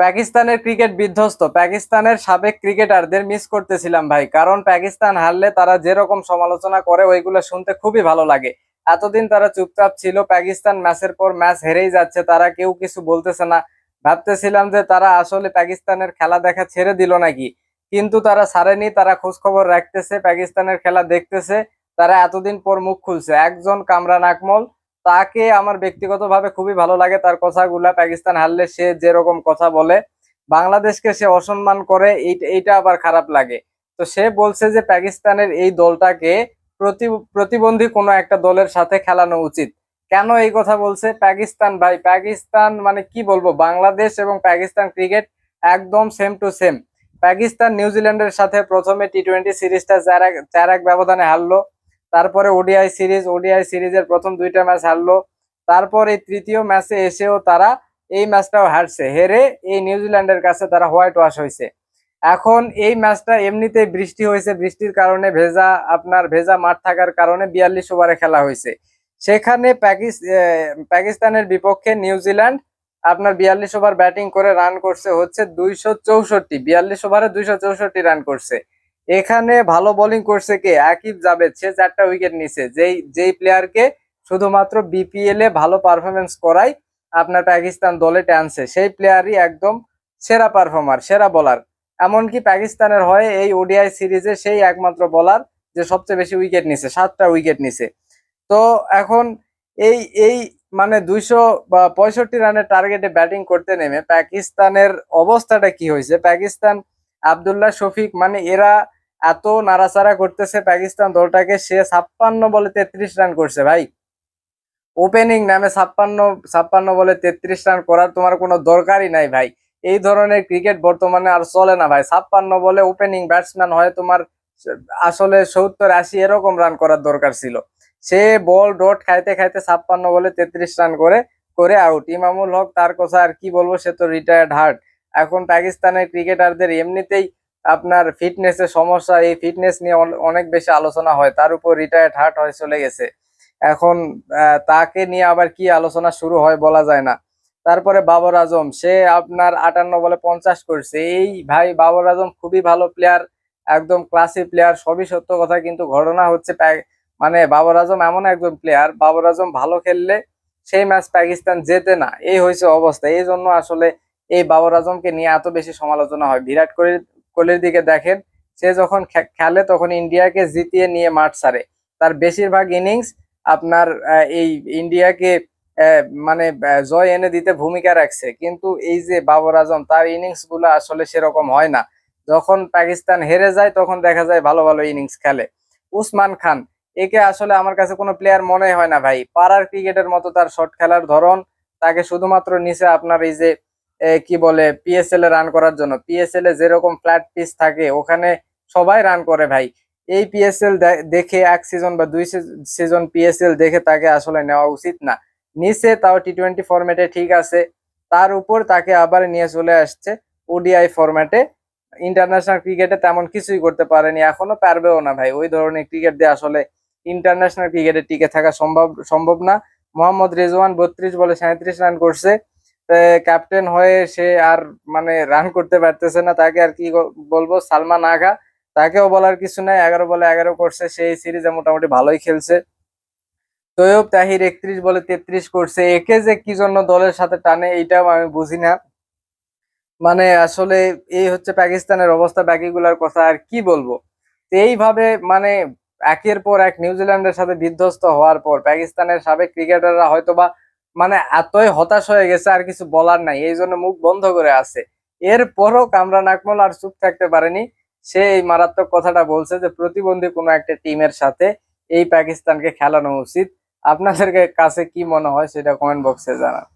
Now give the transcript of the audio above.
পাকিস্তানের ক্রিকেট বিধ্বস্ত। পাকিস্তানের সাবেক ক্রিকেটারদের মিস করতেছিলাম ভাই, কারণ পাকিস্তান হারলে তারা যেরকম সমালোচনা করে, ওইগুলো শুনতে খুবই ভালো লাগে। এতদিন তারা চুপচাপ ছিল, পাকিস্তান ম্যাচের পর ম্যাচ হেরেই যাচ্ছে, তারা কেউ কিছু বলতেছে না। ভাবতেছিলাম যে তারা আসলে পাকিস্তানের খেলা দেখা ছেড়ে দিল নাকি? কিন্তু তারা ছাড়েনি, তারা খোঁজখবর রাখতেছে, পাকিস্তানের খেলা দেখতেছে, তারা এতদিন পর মুখ খুলছে। একজন কামরান আকমল তাকে আমার ব্যক্তিগতভাবে খুবই ভালো লাগে। তার কথাগুলা পাকিস্তান হারলে সে যেরকম কথা বলে, বাংলাদেশকে সে অসম্মান করে এই- এইটা আবার খারাপ লাগে। তো সে বলছে যে পাকিস্তানের এই দলটাকে প্রতি, প্রতিবন্ধী কোনো একটা দলের সাথে খেলানো উচিত। কেন এই কথা বলছে? পাকিস্তান ভাই, পাকিস্তান মানে কি বলব? বাংলাদেশ এবং পাকিস্তান ক্রিকেট একদম সেম টু সেম পাকিস্তান নিউজিল্যান্ডের সাথে প্রথমে টি টোয়েন্টি সিরিজটা চার এক ব্যবধানে হারলো। তারপরে ওডিআই সিরিজ, ওডিআই সিরিজের প্রথম দুইটা ম্যাচ হারলো। তারপর তৃতীয় ম্যাচে এসেও তারা এই ম্যাচটাও হারছে, হেরে এই নিউজিল্যান্ডের কাছে তারা হোয়াইট ওয়াশ হয়েছে। এখন এই ম্যাচটা এমনিতেই বৃষ্টি হয়েছে, বৃষ্টির কারণে ভেজা, আপনার ভেজা মাঠ থাকার কারণে বিয়াল্লিশ ওভারে খেলা হয়েছে। সেখানে পাকিস্তানের বিপক্ষে নিউজিল্যান্ড আপনার বিয়াল্লিশ ওভার ব্যাটিং করে রান করছে হচ্ছে দুইশো চৌষট্টি, বিয়াল্লিশ ওভারে দুইশো চৌষট্টি রান করছে। এখানে ভালো বোলিং করছে কে? আকিব জাভেদ, সে চারটা উইকেট নিছে। যেই যেই প্লেয়ারকে শুধুমাত্র বিপিএল এ ভালো পারফরমেন্স করাই আপনার পাকিস্তান দলে টানছে, সেই প্লেয়ারই একদম সেরা পারফর্মার সেরা বোলার এমনকি পাকিস্তানের হয়ে এই ওডিআই সিরিজে সেই একমাত্র বলার যে সবচেয়ে বেশি উইকেট নিছে, সাতটা উইকেট নিছে। তো এখন এই এই মানে দুইশো বা পঁয়ষট্টি রানের টার্গেটে ব্যাটিং করতে নেমে পাকিস্তানের অবস্থাটা কি হয়েছে? পাকিস্তান আবদুল্লাহ শফিক মানে এরা এত নাড়াচাড়া করতেছে পাকিস্তান দলটাকে, সে ছাপ্পান্ন বলে তেত্রিশ রান করছে ভাই। ওপেনিং নামে ছাপ্পান্ন ছাপ্পান্ন বলে তেত্রিশ রান করার তোমার কোনো দরকারই নাই ভাই। এই ধরনের ক্রিকেট বর্তমানে আর চলে না ভাই। ছাপ্পান্ন বলে ওপেনিং ব্যাটসম্যান হয় তোমার আসলে সত্তর আশি এরকম রান করার দরকার ছিল। সে বল ডট খাইতে খাইতে ছাপ্পান্ন বলে তেত্রিশ রান করে করে আউট ইমামুল হক, তার কথা আর কি বলব, সে তো রিটায়ার্ড হার্ট এখন পাকিস্তানের ক্রিকেটারদের এমনিতেই আপনার ফিটনেসের সমস্যা, এই ফিটনেস নিয়ে অন- অনেক বেশি আলোচনা হয়। তার উপর রিটায়ার্ড হার্ট হয়ে চলে গেছে। এখন তাকে নিয়ে আবার কি আলোচনা শুরু হয় বলা যায় না। তারপরে বাবর আজম, সে আপনার আটান্ন বলে পঞ্চাশ করছে। এই ভাই বাবর আজম খুবই ভালো প্লেয়ার একদম ক্লাসি প্লেয়ার সবই সত্য কথা, কিন্তু ঘটনা হচ্ছে মানে বাবর আজম এমন একজন প্লেয়ার বাবর আজম ভালো খেললে সেই ম্যাচ পাকিস্তান জেতে না। এই হয়েছে অবস্থা। এই জন্য আসলে এই বাবর আজমকে নিয়ে এত বেশি সমালোচনা হয়। বিরাট কোহলি কোহলির দিকে দেখেন, সে যখন খেলে তখন ইন্ডিয়াকে জিতিয়ে নিয়ে মাঠ ছাড়ে তার বেশিরভাগ ইনিংস আপনার এই ইন্ডিয়াকে মানে জয় এনে দিতে ভূমিকা রাখছে। কিন্তু এই যে বাবর আজম, তার ইনিংসগুলো আসলে সেরকম হয় না। যখন পাকিস্তান হেরে যায়, তখন দেখা যায় ভালো ভালো ইনিংস খেলে। উসমান খান, একে আসলে আমার কাছে কোনো প্লেয়ার মনে হয় না ভাই। পাড়ার ক্রিকেটের মতো তার শট খেলার ধরন, তাকে শুধুমাত্র নিচে আপনার এই যে কি বলে পিএসএল এ রান করার জন্য। পিএসএল এ যেরকম ফ্ল্যাট পিচ থাকে, ওখানে সবাই রান করে ভাই। এই পিএসএল দেখে এক সিজন বা দুই সিজন পিএসএল দেখে তাকে আসলে নেওয়া উচিত না। নিচে তাও টি টোয়েন্টি ফরম্যাটে ঠিক আছে। তার উপর তাকে আবার নিয়ে চলে আসছে ওডিআই ফরম্যাটে ইন্টারন্যাশনাল ক্রিকেটে তেমন কিছুই করতে পারেনি, এখনও পারবেও না ভাই। ওই ধরনের ক্রিকেট দিয়ে আসলে ইন্টারন্যাশনাল ক্রিকেটে টিকে থাকা সম্ভব সম্ভব না। মোহাম্মদ রেজওয়ান বত্রিশ বলে সাঁত্রিশ রান করছে। ক্যাপ্টেন হয়ে সে আর মানে রান করতে পারতেছে না, তাকে আর কি বলব সালমান আগা তাকেও বলার কিছু নাই, এগারো বলে এগারো করছে, সেই সিরিজে মোটামুটি ভালোই খেলছে। তৈয়ব তাহির একত্রিশ বলে তেত্রিশ করছে, একে যে কি জন্য দলের সাথে টানে এইটাও আমি বুঝি না। মানে আসলে এই হচ্ছে পাকিস্তানের অবস্থা, বাকিগুলার কথা আর কি বলব। এইভাবে মানে একের পর এক নিউজিল্যান্ডের সাথে বিধ্বস্ত হওয়ার পর, পাকিস্তানের সাবেক ক্রিকেটাররা হয়তোবা মানে এতই হতাশ হয়ে গেছে, আর কিছু বলার নাই। এই জন্য মুখ বন্ধ করে আছে। এরপরও কামরান আকমল আর চুপ থাকতে পারেনি। সে এই মারাত্মক কথাটা বলছে যে, প্রতিবন্ধী কোনো একটা টিমের সাথে এই পাকিস্তানকে খেলানো উচিত। আপনাদের কাছে কি মনে হয় সেটা কমেন্ট বক্সে জানান।